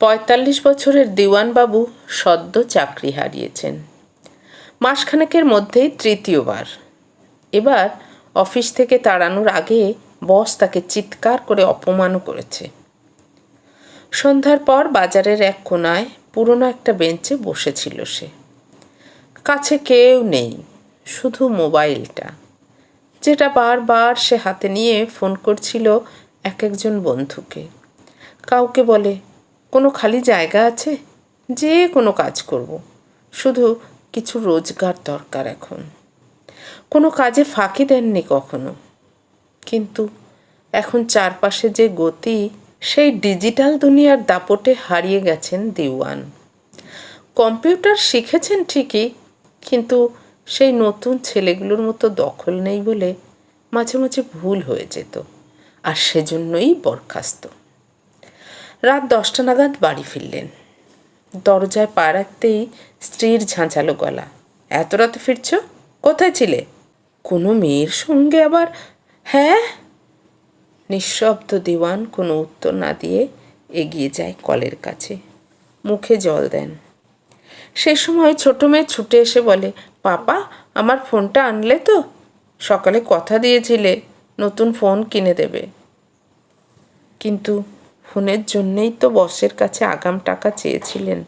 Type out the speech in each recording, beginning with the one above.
পঁয়তাল্লিশ বছরের দিওয়ানবাবু সদ্য চাকরি হারিয়েছেন। মাসখানেকের মধ্যেই তৃতীয়বার। এবার অফিস থেকে তাড়ানোর আগে বস তাকে চিৎকার করে অপমানও করেছে। সন্ধ্যার পর বাজারের এক কোনায় পুরনো একটা বেঞ্চে বসেছিল সে। কাছে কেউ নেই, শুধু মোবাইলটা। যেটা বারবার সে হাতে নিয়ে ফোন করছিল এক একজন বন্ধুকে। কাউকে বলে কোনো খালি জায়গা আছে? যে কোনো কাজ করব। শুধু কিছু রোজগার দরকার এখন। কোনো কাজে ফাঁকি দেননি কখনো। কিন্তু এখন চারপাশে যে গতি, সেই ডিজিটাল দুনিয়ার দাপটে হারিয়ে গেছেন দিওয়ান। কম্পিউটার শিখেছেন ঠিকই, কিন্তু সেই নতুন ছেলেগুলোর মতো দখল নেই বলে মাঝে মাঝে ভুল হয়ে যেত। আর সেজন্যই বরখাস্ত। রাত দশটা নাগাদ বাড়ি ফিরলেন। দরজায় পা রাখতেই স্ত্রীর ঝাঁঝালো গলা। এত রাতে ফিরছ? কোথায় ছিলে? কোনো মেয়ের সঙ্গে আবার? হ্যাঁ? নিঃশব্দ দিওয়ান কোনো উত্তর না দিয়ে এগিয়ে যায় কলের কাছে। মুখে জল দেন। সেই সময় ছোট মেয়ে ছুটে এসে বলে, পাপা, আমার ফোনটা আনলে তো? সকালে কথা দিয়েছিলে, নতুন ফোন কিনে দেবে। কিন্তু ফোনের জন্যেই তো বসের কাছে আগাম টাকা চেয়েছিলেন।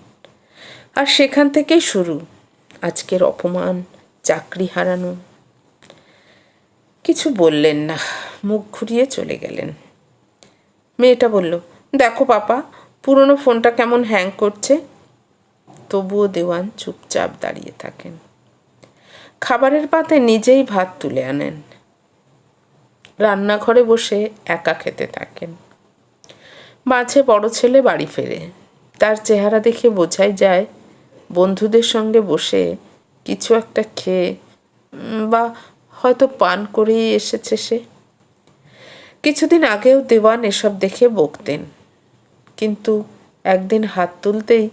আর সেখান থেকেই শুরু, আজকের অপমান, চাকরি হারানো। কিছু বললেন না, মুখ ঘুরিয়ে চলে গেলেন। মেয়েটা বলল, দেখো পাপা, পুরনো ফোনটা কেমন হ্যাং করছে? তবুও দেওয়ান চুপচাপ দাঁড়িয়ে থাকেন। খাবারের পাতে নিজেই ভাত তুলে আনেন। রান্নাঘরে বসে একা খেতে থাকেন। মাঝে বড় ছেলে বাড়ি ফেরে। তার চেহারা দেখে বোঝাই যায়, বন্ধুদের সঙ্গে বসে কিছু একটা খেয়ে বা হয়তো পান করেই এসেছে সে। কিছুদিন আগেও দেওয়ান এসব দেখে বকতেন, কিন্তু একদিন হাত তুলতেই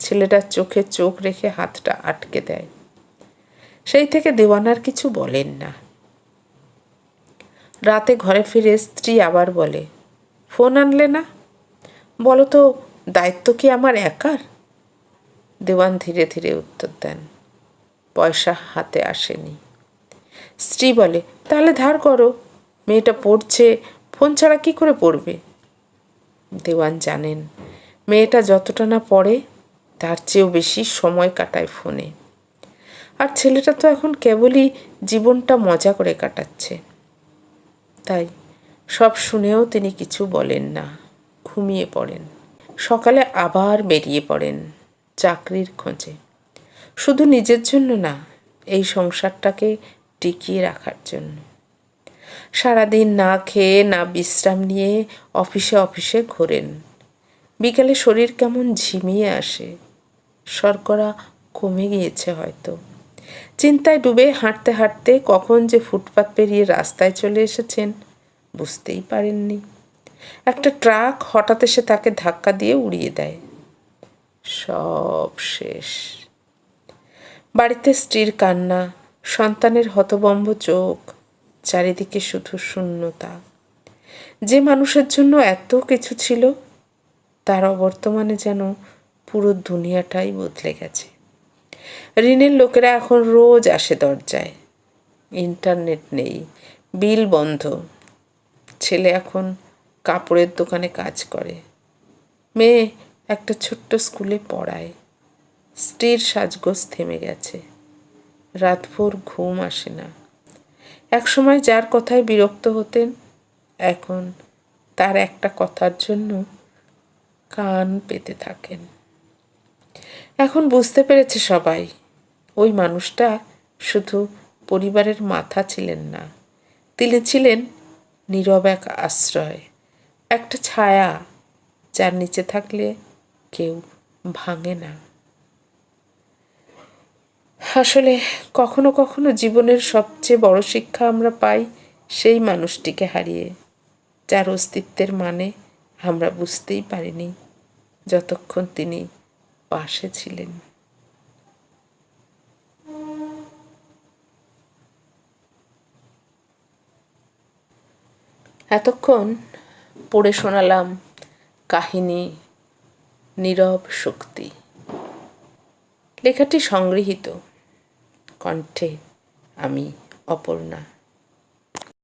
ছেলেটার চোখে চোখ রেখে হাতটা আটকে দেয়। সেই থেকে দেওয়ান আর কিছু বলেন না। রাতে ঘরে ফিরে স্ত্রী আবার বলে, ফোন আনলে না? বলো তো দায়িত্ব কি আমার একার? দেওয়ান ধীরে ধীরে উত্তর দেন, পয়সা হাতে আসেনি। স্ত্রী বলে, তাহলে ধার করো, মেয়েটা পড়ছে, ফোন ছাড়া কি করে পড়বে? দেওয়ান জানেন, মেয়েটা যতটা না পড়ে, তার চেয়েও বেশি সময় কাটায় ফোনে। আর ছেলেটা তো এখন কেবলই জীবনটা মজা করে কাটাচ্ছে। তাই সব শুনেও তিনি কিছু বলেন না। ঘুমিয়ে পড়েন। সকালে আবার বেরিয়ে পড়েন চাকরির খোঁজে। শুধু নিজের জন্য না, এই সংসারটাকে টিকিয়ে রাখার জন্য। সারাদিন না খেয়ে, না বিশ্রাম নিয়ে অফিসে অফিসে ঘোরেন। বিকালে শরীর কেমন ঝিমিয়ে আসে, শর্করা কমে গিয়েছে হয়তো। চিন্তায় ডুবে হাঁটতে হাঁটতে কখন যে ফুটপাত পেরিয়ে রাস্তায় চলে এসেছেন বুঝতেই পারেননি। একটা ট্রাক হঠাৎ এসে তাকে ধাক্কা দিয়ে উড়িয়ে দেয়। সব শেষ। বাড়িতে স্ত্রীর কান্না, সন্তানের হতবম্ব চোখ, চারিদিকে শুধু শূন্যতা। যে মানুষের জন্য এত কিছু ছিল, তার অবর্তমানে যেন পুরো দুনিয়াটাই বদলে গেছে। ঋণের লোকেরা এখন রোজ আসে দরজায়। ইন্টারনেট নেই, বিল বন্ধ। ছেলে এখন কাপড়ের দোকানে কাজ করে। মেয়ে একটা ছোট্ট স্কুলে পড়ায়। স্ত্রীর সাজগোজ থেমে গেছে। রাতভর ঘুম আসে না। একসময় যার কথায় বিরক্ত হতেন, এখন তার একটা কথার জন্য কান পেতে থাকেন। এখন বুঝতে পেরেছে সবাই, ওই মানুষটা শুধু পরিবারের মাথা ছিলেন না, তিনি ছিলেন নীরব এক আশ্রয়। একটা ছায়া যার নিচে থাকলে কেউ ভাঙে না। আসলে কখনো কখনো জীবনের সবচেয়ে বড় শিক্ষা আমরা পাই সেই মানুষটিকে হারিয়ে, যার অস্তিত্বের মানে আমরা বুঝতেই পারিনি যতক্ষণ তিনি পাশে ছিলেন। এতক্ষণ পড়ে শোনালাম কাহিনী নীরব শক্তি। লেখাটি সংগৃহীত। কণ্ঠে আমি অপর্ণা।